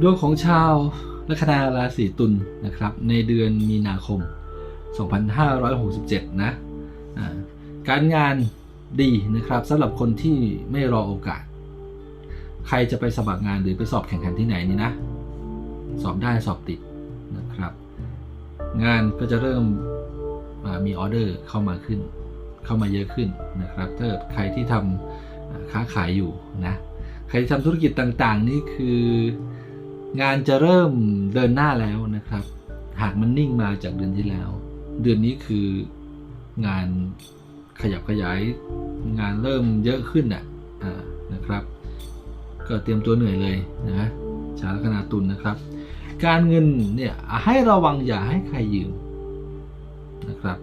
ดวงของชาวลัคนาราศีตุลนะครับ ในเดือนมีนาคม 2567 นะอ่าการงานดีนะครับสำหรับคนที่ไม่รอโอกาส ใครจะไปสมัครงานหรือไปสอบแข่งขันที่ไหนนี่นะ สอบได้สอบติดนะครับ งานก็จะเริ่มมีออเดอร์เข้ามาขึ้น เข้ามาเยอะขึ้นนะครับถ้าใครที่ทำค้าขายอยู่นะใครที่ทำธุรกิจต่างๆ นี่คือ งานจะเริ่มเดินหน้าแล้วนะครับ หากมันนิ่งมาจากเดือนที่แล้ว เดือนนี้คืองานขยับขยายงานเริ่มเยอะขึ้นอะอ่านะครับ ก็เตรียมตัวเหนื่อยเลยนะชาวลัคนาตุลนะครับ การเงินเนี่ยให้ระวังอย่าให้ใครยืมนะครับ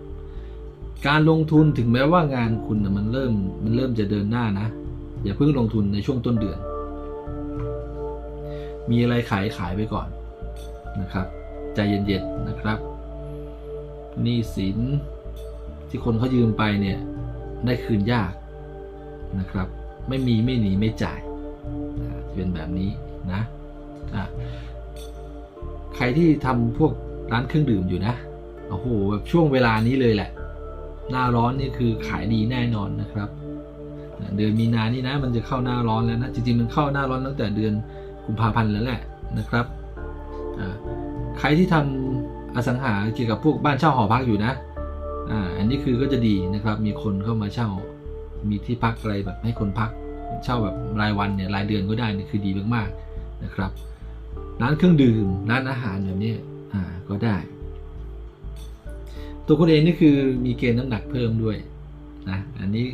การลงทุนถึงแม้ว่างานคุณนะมันเริ่มมันเริ่มจะเดินหน้านะ อย่าเพิ่งลงทุนในช่วงต้นเดือน มีอะไรขายขายไปก่อนนะครับ ใจเย็นๆนะครับหนี้สินที่คนเขายืมไปเนี่ยได้คืนยากนะครับ ไม่มีไม่หนีไม่จ่ายเป็นแบบนี้นะอะใครที่ทำพวกร้านเครื่องดื่มอยู่นะโอ้โหแบบช่วงเวลานี้เลยแหละ หน้าร้อนนี่คือขายดีแน่นอนนะครับ เดือนมีนานี่นะ มันจะเข้าหน้าร้อนแล้วนะจริงๆมันเข้าหน้าร้อนตั้งแต่เดือน กุมภาพันธ์แล้วแหละนะครับใครที่ทำอสังหาเกี่ยวกับพวกบ้านเช่าหอพักอยู่นะอ่าอันนี้คือก็จะดีนะครับ มีคนเข้ามาเช่า มีที่พักอะไรแบบให้คนพัก เช่าแบบรายวันเนี่ยรายเดือนก็ได้นี่คือดีมากๆนะครับ ร้านเครื่องดื่ม ร้านอาหารแบบนี้อ่าก็ได้ ตัวคุณเองนี่คือมีเกณฑ์น้ำหนักเพิ่มด้วยนะ อันนี้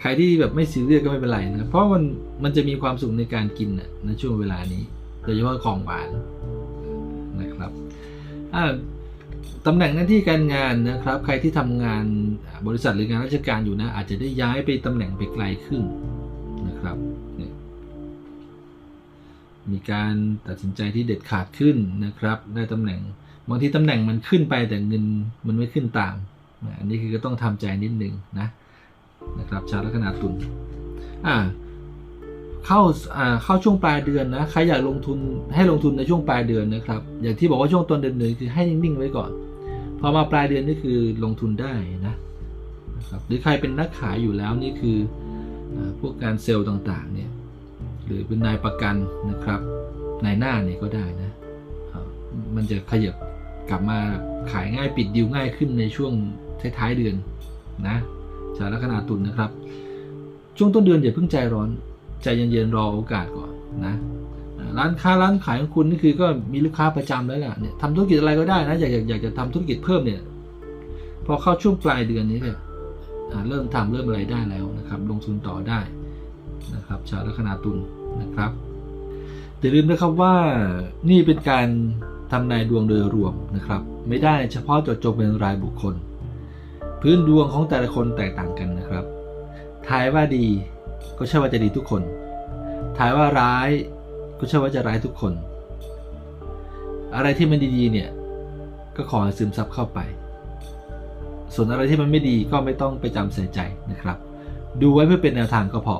ใครที่แบบไม่ซีเรียสก็ไม่เป็นไรนะเพราะมันมันจะมีความสุขในการกินนะในช่วงเวลานี้โดยเฉพาะของหวานนะครับตำแหน่งหน้าที่การงานนะครับ ใครที่ทำงานบริษัทหรืองานราชการอยู่นะ อาจจะได้ย้ายไปตำแหน่งไปไกลขึ้นนะครับมีการตัดสินใจที่เด็ดขาดขึ้นนะครับ ได้ตำแหน่งบางทีตำแหน่งมันขึ้นไปแต่เงินมันไม่ขึ้นตาม อันนี้คือก็ต้องทำใจนิดนึงนะ นะครับชาวลัคนาตุลอ่าเข้าอ่าเข้าช่วงปลายเดือนนะใครอยากลงทุนให้ลงทุนในช่วงปลายเดือนนะครับ อย่างที่บอกว่าช่วงต้นเดือนหนึ่งคือให้นิ่งๆไว้ก่อน พอมาปลายเดือนนี่คือลงทุนได้นะนะครับหรือใครเป็นนักขายอยู่แล้วนี่คืออพวกการเซลล์ต่างๆเนี่ยหรือเป็นนายประกันนะครับนายหน้าเนี่ยก็ได้นะมันจะขยับกลับมาขายง่ายปิดดีลง่ายขึ้นในช่วงท้ายๆเดือนนะ ชาวลัคนาตุลนะครับ ช่วงต้นเดือนอย่าเพิ่งใจร้อน ใจเย็นๆรอโอกาสก่อนนะร้านค้าร้านขายของคุณนี่คือก็มีลูกค้าประจำแล้วล่ะเนี่ยทำธุรกิจอะไรก็ได้นะอยากอยากอยากจะทำธุรกิจเพิ่มเนี่ยพอเข้าช่วงปลายเดือนนี้เนี่ยเริ่มทำเริ่มอะไรได้แล้วนะครับ ลงทุนต่อได้นะครับชาวลัคนาตุลนะครับอย่าลืมนะครับว่านี่เป็นการทำนายดวงโดยรวมนะครับ ไม่ได้เฉพาะเจาะจงเป็นรายบุคคล พื้นดวงของแต่ละคนแตกต่างกันนะครับ ทายว่าดีก็ใช่ว่าจะดีทุกคน ทายว่าร้ายก็ใช่ว่าจะร้ายทุกคน อะไรที่มันดีๆเนี่ย ก็ขอซึมซับเข้าไป ส่วนอะไรที่มันไม่ดีก็ไม่ต้องไปจำใส่ใจนะครับ ดูไว้เพื่อเป็นแนวทางก็พอ